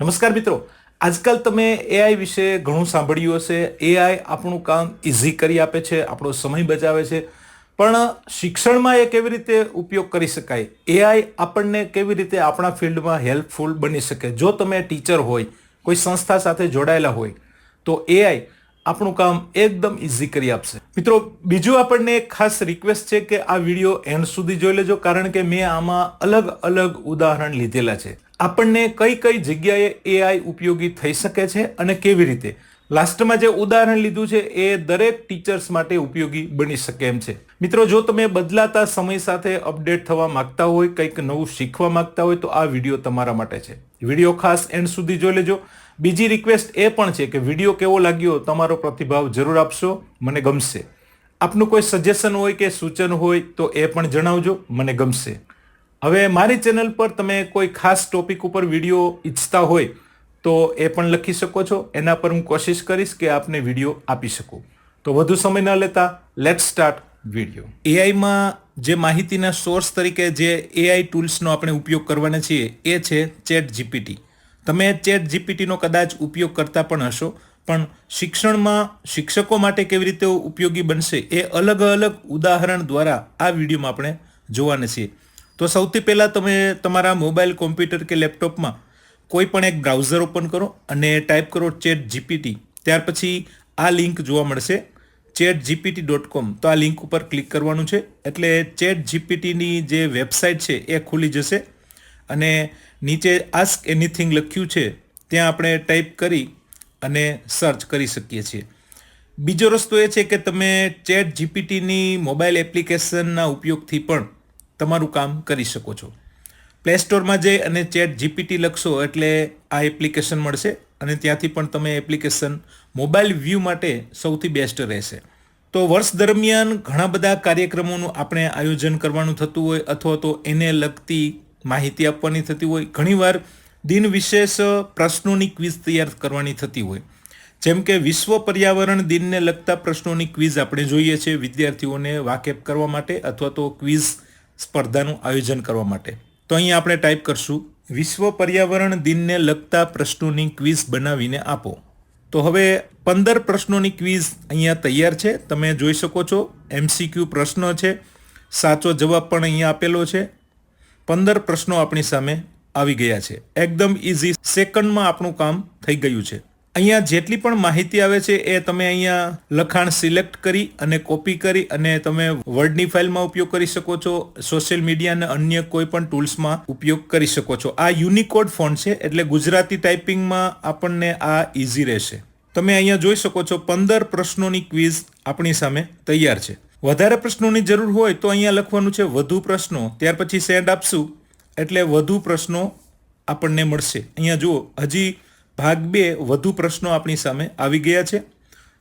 નમસ્કાર મિત્રો. આજકાલ તમે એઆઈ વિશે ઘણું સાંભળ્યું હશે. એઆઈ આપણું કામ ઇઝી કરી આપે છે, આપણો સમય બચાવે છે. પણ શિક્ષણમાં એ કેવી રીતે ઉપયોગ કરી શકાય? એઆઈ આપણને કેવી રીતે આપણા ફિલ્ડમાં હેલ્પફુલ બની શકે? જો તમે ટીચર હોય, કોઈ સંસ્થા સાથે જોડાયેલા હોય, તો એઆઈ આપણું કામ એકદમ ઇઝી કરી આપશે. મિત્રો, બીજું આપણને એક ખાસ રિક્વેસ્ટ છે કે આ વીડિયો એન્ડ સુધી જોઈ લેજો, કારણ કે મેં આમાં અલગ અલગ ઉદાહરણ લીધેલા છે. આપણને કઈ કઈ જગ્યાએ એઆઈ ઉપયોગી થઈ શકે છે અને કેવી રીતે? લાસ્ટમાં જે ઉદાહરણ લીધું છે, એ દરેક ટીચર્સ માટે ઉપયોગી બની શકે એમ છે. મિત્રો, જો તમે બદલાતા સમય સાથે અપડેટ થવા માંગતા હોય, કંઈક નવું શીખવા માંગતા હોય, તો આ વીડિયો તમારા માટે છે. વીડિયો ખાસ એન્ડ સુધી જોઈ લેજો. બીજી રિક્વેસ્ટ એ પણ છે કે વીડિયો કેવો લાગ્યો, તમારો પ્રતિભાવ જરૂર આપશો. મને ગમશે. આપનું કોઈ સજેશન હોય કે સૂચન હોય, તો એ પણ જણાવજો. મને ગમશે. હવે મારી ચેનલ પર તમે કોઈ ખાસ ટોપિક ઉપર વીડિયો ઈચ્છતા હોય તો એ પણ લખી શકો છો. એના પર હું કોશિશ કરીશ કે આપને વીડિયો આપી શકું. તો વધુ સમય ન લેતા લેટ સ્ટાર્ટ વીડિયો એઆઈમાં જે માહિતીના સોર્સ તરીકે જે એઆઈ ટૂલ્સનો આપણે ઉપયોગ કરવાના છીએ એ છે ચેટ જીપીટી તમે ચેટ જીપીટીનો કદાચ ઉપયોગ કરતા પણ હશો, પણ શિક્ષણમાં શિક્ષકો માટે કેવી રીતે ઉપયોગી બનશે એ અલગ અલગ ઉદાહરણ દ્વારા આ વિડીયોમાં આપણે જોવાના છીએ. તો સૌથી પહેલાં તમે તમારા મોબાઈલ, કોમ્પ્યુટર કે લેપટોપમાં કોઈ પણ એક બ્રાઉઝર ઓપન કરો અને ટાઈપ કરો ચેટ જીપીટી. ત્યાર પછી આ લિંક જોવા મળશે, ચેટ જીપીટી ડોટ કોમ. તો આ લિંક ઉપર ક્લિક કરવાનું છે. એટલે ચેટ જીપીટીની જે વેબસાઇટ છે એ ખુલી જશે. અને નીચે આસ્ક એનીથિંગ લખ્યું છે, ત્યાં આપણે ટાઈપ કરી અને સર્ચ કરી શકીએ છીએ. બીજો રસ્તો એ છે કે તમે ચેટ જીપીટીની મોબાઈલ એપ્લિકેશનના ઉપયોગથી પણ તમારું કામ કરી શકો છો. પ્લે સ્ટોરમાં જઈ અને ચેટ જીપીટી લખશો એટલે આ એપ્લિકેશન મળશે અને ત્યાંથી પણ તમે એપ્લિકેશન મોબાઈલ વ્યૂ માટે સૌથી બેસ્ટ રહેશે. તો વર્ષ દરમિયાન ઘણા બધા કાર્યક્રમોનું આપણે આયોજન કરવાનું થતું હોય અથવા તો એને લગતી માહિતી આપવાની થતી હોય. ઘણીવાર દિન વિશેષ પ્રશ્નોની ક્વિઝ તૈયાર કરવાની થતી હોય. જેમ કે વિશ્વ પર્યાવરણ દિનને લગતા પ્રશ્નોની ક્વિઝ આપણે જોઈએ છીએ વિદ્યાર્થીઓને વાકેફ કરવા માટે અથવા તો ક્વિઝ સ્પર્ધાનું આયોજન કરવા માટે. તો અહીં આપણે ટાઈપ કરશું, વિશ્વ પર્યાવરણ દિનને લગતા પ્રશ્નોની ક્વિઝ બનાવીને આપો. તો હવે પંદર પ્રશ્નોની ક્વિઝ અહીંયા તૈયાર છે. તમે જોઈ શકો છો એમસીક્યુ પ્રશ્નો છે, સાચો જવાબ પણ અહીંયા આપેલો છે. પંદર પ્રશ્નો આપણી સામે આવી ગયા છે. એકદમ ઇઝી સેકન્ડમાં આપણું કામ થઈ ગયું છે. અહીંયા જેટલી પણ માહિતી આવે છે એ તમે અહીંયા લખાણ સિલેક્ટ કરી અને કોપી કરી અને તમે વર્ડની ફાઇલમાં ઉપયોગ કરી શકો છો, સોશિયલ મીડિયા અને અન્ય કોઈ પણ ટૂલ્સમાં ઉપયોગ કરી શકો છો. આ યુનિકોડ ફોન્ટ છે એટલે ગુજરાતી ટાઈપિંગમાં આપણને આ ઇઝી રહેશે. તમે અહીંયા જોઈ શકો છો, પંદર પ્રશ્નોની ક્વિઝ આપણી સામે તૈયાર છે. વધારે પ્રશ્નોની જરૂર હોય તો અહીંયા લખવાનું છે વધુ પ્રશ્નો. ત્યાર પછી સેન્ડ આપશું એટલે વધુ પ્રશ્નો આપણને મળશે. અહીંયા જુઓ, હજી ભાગ બે, વધુ પ્રશ્નો આપણી સામે આવી ગયા છે.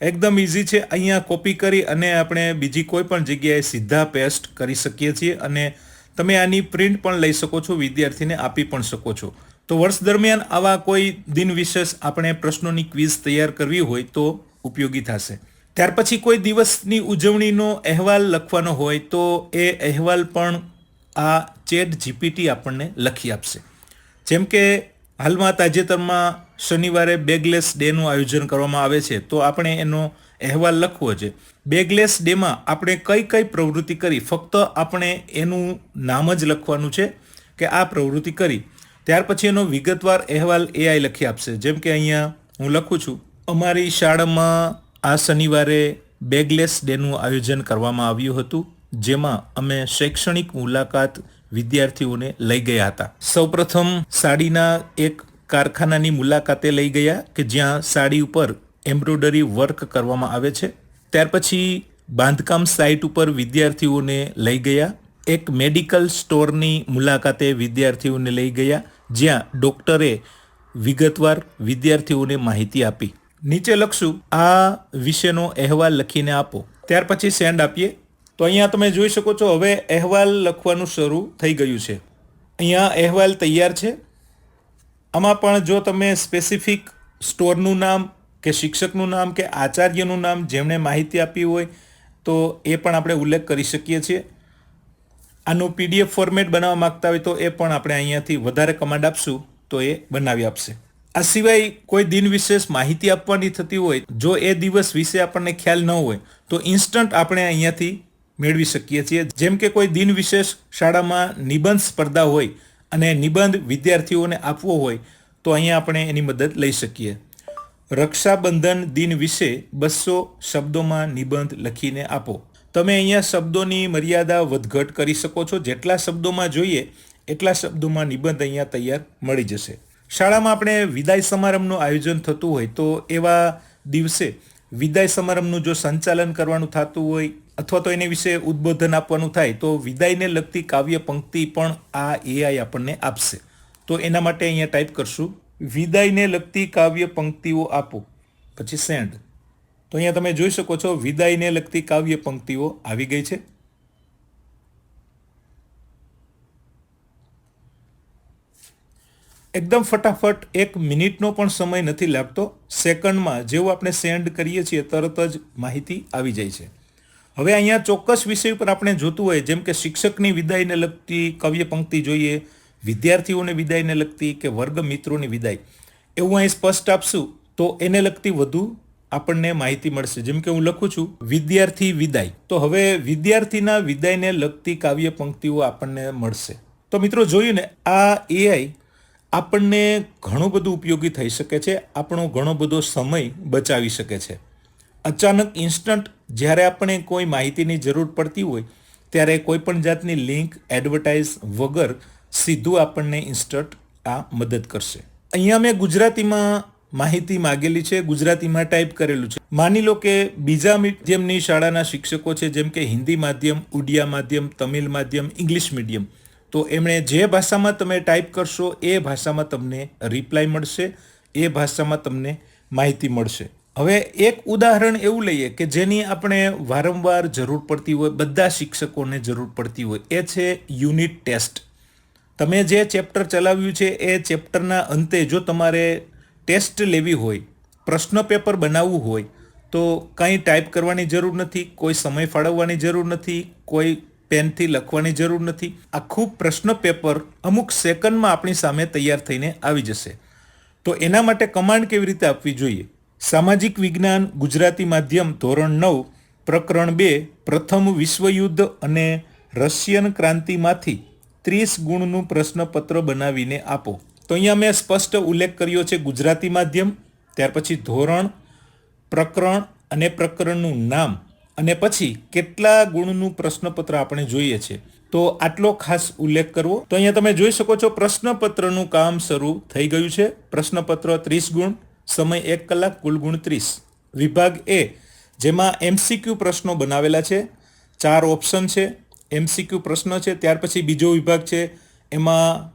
એકદમ ઇઝી છે. અહીંયા કોપી કરી અને આપણે બીજી કોઈ પણ જગ્યાએ સીધા પેસ્ટ કરી શકીએ છીએ અને તમે આની પ્રિન્ટ પણ લઈ શકો છો, વિદ્યાર્થીને આપી પણ શકો છો. તો વર્ષ દરમિયાન આવા કોઈ દિન વિશેષ આપણે પ્રશ્નોની ક્વિઝ તૈયાર કરવી હોય તો ઉપયોગી થશે. ત્યાર પછી કોઈ દિવસની ઉજવણીનો અહેવાલ લખવાનો હોય તો એ અહેવાલ પણ આ ચેટ જીપીટી આપણને લખી આપશે. જેમ કે હાલમાં તાજેતરમાં શનિવારે બેગલેસ ડેનું આયોજન કરવામાં આવે છે, તો આપણે એનો અહેવાલ લખવો છે. બેગલેસ ડેમાં આપણે કઈ કઈ પ્રવૃત્તિ કરી? ફક્ત આપણે એનું નામ જ લખવાનું છે કે આ પ્રવૃત્તિ કરી. ત્યાર પછી એનો વિગતવાર અહેવાલ એઆઈ લખી આપશે. જેમ કે અહીંયા હું લખું છું. અમારી શાળામાં આ શનિવારે બેગલેસ ડેનું આયોજન કરવામાં આવ્યું હતું, જેમાં અમે શૈક્ષણિક મુલાકાત વિદ્યાર્થીઓને લઈ ગયા હતા. સૌપ્રથમ સાડીના એક કારખાનાની મુલાકાતે લઈ ગયા કે જ્યાં સાડી ઉપર એમ્બ્રોડરી વર્ક કરવામાં આવે છે. ત્યાર પછી બાંધકામ સાઇટ ઉપર વિદ્યાર્થીઓને લઈ ગયા. એક મેડિકલ સ્ટોરની મુલાકાતે વિદ્યાર્થીઓને લઈ ગયા, જ્યાં ડોક્ટરે વિગતવાર વિદ્યાર્થીઓને માહિતી આપી. નીચે લખશું, આ વિશેનો અહેવાલ લખીને આપો. ત્યાર પછી સેન્ડ આપીએ. તો અહીંયા તમે જોઈ શકો છો, હવે અહેવાલ લખવાનું શરૂ થઈ ગયું છે. અહીંયા અહેવાલ તૈયાર છે. આમાં પણ જો તમે સ્પેસિફિક સ્ટોરનું નામ કે શિક્ષકનું નામ કે આચાર્યનું નામ જેમણે માહિતી આપી હોય, તો એ પણ આપણે ઉલ્લેખ કરી શકીએ છીએ. આનું પીડીએફ ફોર્મેટ બનાવવા માગતા હોય તો એ પણ આપણે અહીંયાથી વધારે કમાન્ડ આપશું, તો એ બનાવી આપશે. આ સિવાય કોઈ દિન વિશેષ માહિતી આપવાની થતી હોય, જો એ દિવસ વિશે આપણને ખ્યાલ ન હોય, તો ઇન્સ્ટન્ટ આપણે અહીંયાથી મેળવી શકીએ છીએ. જેમ કે કોઈ દિન વિશેષ શાળામાં નિબંધ સ્પર્ધા હોય અને નિબંધ વિદ્યાર્થીઓને આપવો હોય, તો અહીંયા આપણે એની મદદ લઈ શકીએ. રક્ષાબંધન દિન વિશે બસો શબ્દોમાં નિબંધ લખીને આપો. તમે અહીંયા શબ્દોની મર્યાદા વધઘટ કરી શકો છો. જેટલા શબ્દોમાં જોઈએ, એટલા શબ્દોમાં નિબંધ અહીંયા તૈયાર મળી જશે. શાળામાં આપણે વિદાય સમારંભનું આયોજન થતું હોય તો એવા દિવસે વિદાય સમારંભનું જો સંચાલન કરવાનું થતું હોય અથવા તો એને વિશે ઉદ્બોધન આપવાનું થાય, તો વિદાયને લગતી કાવ્ય પંક્તિ પણ આ એઆઈ આપણને આપશે. તો એના માટે અહીંયા ટાઈપ કરશું. વિદાયને લગતી કાવ્ય પંક્તિઓ આપો. પછી સેન્ડ તો અહીંયા તમે જોઈ શકો છો, વિદાયને લગતી કાવ્ય પંક્તિઓ આવી ગઈ છે. એકદમ ફટાફટ એક મિનિટનો પણ સમય નથી લાગતો. સેકન્ડમાં જેવું આપણે સેન્ડ કરીએ છીએ, તરત જ માહિતી આવી જાય છે. હવે અહીંયા ચોક્કસ વિષય ઉપર આપણે જોતું હોય, જેમ કે શિક્ષકની વિદાયને લગતી કવ્ય પંક્તિ જોઈએ, વિદ્યાર્થીઓને વિદાયને લગતી કે વર્ગ મિત્રોની વિદાય, એવું અહીં સ્પષ્ટ આપશું. તો એને લગતી વધુ આપણને માહિતી મળશે. જેમ કે હું લખું છું, વિદ્યાર્થી વિદાય. તો હવે વિદ્યાર્થીના વિદાયને લગતી કાવ્ય પંક્તિઓ આપણને મળશે. તો મિત્રો જોયું ને, આ એઆઈ આપણને ઘણું બધું ઉપયોગી થઈ શકે છે, આપણો ઘણો બધો સમય બચાવી શકે છે. અચાનક ઇન્સ્ટન્ટ જ્યારે આપણે કોઈ માહિતીની જરૂર પડતી હોય, ત્યારે કોઈ પણ જાતની લિંક એડવર્ટાઇઝ વગર સીધું આપણને ઇન્સ્ટન્ટ આ મદદ કરશે. અહીંયા મેં ગુજરાતીમાં માહિતી માગેલી છે, ગુજરાતીમાં ટાઈપ કરેલું છે. માની લો કે બીજા મીડિયમની શાળાના શિક્ષકો છે, જેમ કે હિન્દી માધ્યમ, ઉડિયા માધ્યમ, તમિલ માધ્યમ, ઇંગ્લિશ મીડિયમ તો એમણે જે ભાષામાં તમે ટાઈપ કરશો, એ ભાષામાં તમને રિપ્લાય મળશે, એ ભાષામાં તમને માહિતી મળશે. હવે એક ઉદાહરણ એવું લઈએ કે જેની આપણે વારંવાર જરૂર પડતી હોય, બધા શિક્ષકોને જરૂર પડતી હોય, એ છે યુનિટ ટેસ્ટ તમે જે ચેપ્ટર ચલાવ્યું છે, એ ચેપ્ટરના અંતે જો તમારે ટેસ્ટ લેવી હોય, પ્રશ્ન પેપર બનાવવું હોય, તો કંઈ ટાઈપ કરવાની જરૂર નથી, કોઈ સમય ફાળવવાની જરૂર નથી, કોઈ પેનથી લખવાની જરૂર નથી. આખું પ્રશ્ન પેપર અમુક સેકન્ડમાં આપણી સામે તૈયાર થઈને આવી જશે. તો એના માટે કમાન્ડ કેવી રીતે આપવી જોઈએ? સામાજિક વિજ્ઞાન, ગુજરાતી માધ્યમ, ધોરણ નવ, પ્રકરણ બે, પ્રથમ વિશ્વયુદ્ધ અને રશિયન ક્રાંતિમાંથી ત્રીસ ગુણનું પ્રશ્નપત્ર બનાવીને આપો. તો અહીંયા મેં સ્પષ્ટ ઉલ્લેખ કર્યો છે ગુજરાતી માધ્યમ, ત્યાર પછી ધોરણ, પ્રકરણ અને પ્રકરણનું નામ. અને પછી કેટલા ગુણનું પ્રશ્નપત્ર આપણે જોઈએ છે? તો આટલો ખાસ ઉલ્લેખ કરવો. તો અહીંયા તમે જોઈ શકો છો પ્રશ્નપત્રનું કામ શરૂ થઈ ગયું છે. પ્રશ્નપત્ર ત્રીસ ગુણ, સમય એક કલાક, કુલ ગુણ ત્રીસ. વિભાગ એ, જેમાં એમસીક્યુ પ્રશ્નો બનાવેલા છે. ચાર ઓપ્શન છે. એમસીક્યુ પ્રશ્ન છે. ત્યાર પછી બીજો વિભાગ છે. એમાં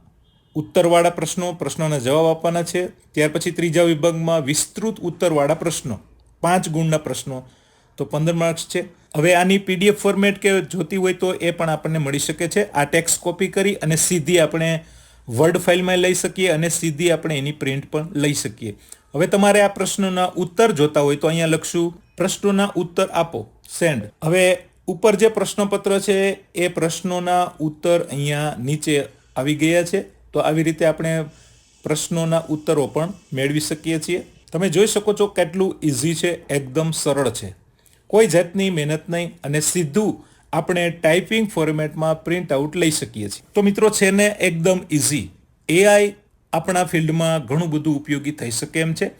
ઉત્તરવાળા પ્રશ્નો, પ્રશ્નોના જવાબ આપવાના છે. ત્યાર પછી ત્રીજા વિભાગમાં વિસ્તૃત ઉત્તરવાળા પ્રશ્નો. પાંચ ગુણના પ્રશ્નો. તો પંદર માર્ક્સ છે. હવે આની પીડીએફ ફોર્મેટ કે જોતી હોય તો એ પણ આપણને મળી શકે છે. આ ટેક્સ કોપી કરી અને સીધી આપણે વર્ડ ફાઇલમાં લઈ શકીએ અને સીધી આપણે એની પ્રિન્ટ પણ લઈ શકીએ. હવે તમારે આ પ્રશ્નોના ઉત્તર જોતા હોય તો અહીંયા લખશું, પ્રશ્નોના ઉત્તર આપો. સેન્ડ હવે ઉપર જે પ્રશ્નપત્ર છે એ પ્રશ્નોના ઉત્તર અહીંયા નીચે આવી ગયા છે. તો આવી રીતે આપણે પ્રશ્નોના ઉત્તરો પણ મેળવી શકીએ છીએ. તમે જોઈ શકો છો કેટલું ઇઝી છે, એકદમ સરળ છે. કોઈ જાતની મહેનત નહીં અને સીધું આપણે ટાઈપિંગ ફોર્મેટમાં પ્રિન્ટ આઉટ લઈ શકીએ છીએ. તો મિત્રો છે ને એકદમ ઇઝી એઆઈ આપણા ફિલ્ડમાં ઘણું બધું ઉપયોગી થઈ શકે એમ છે.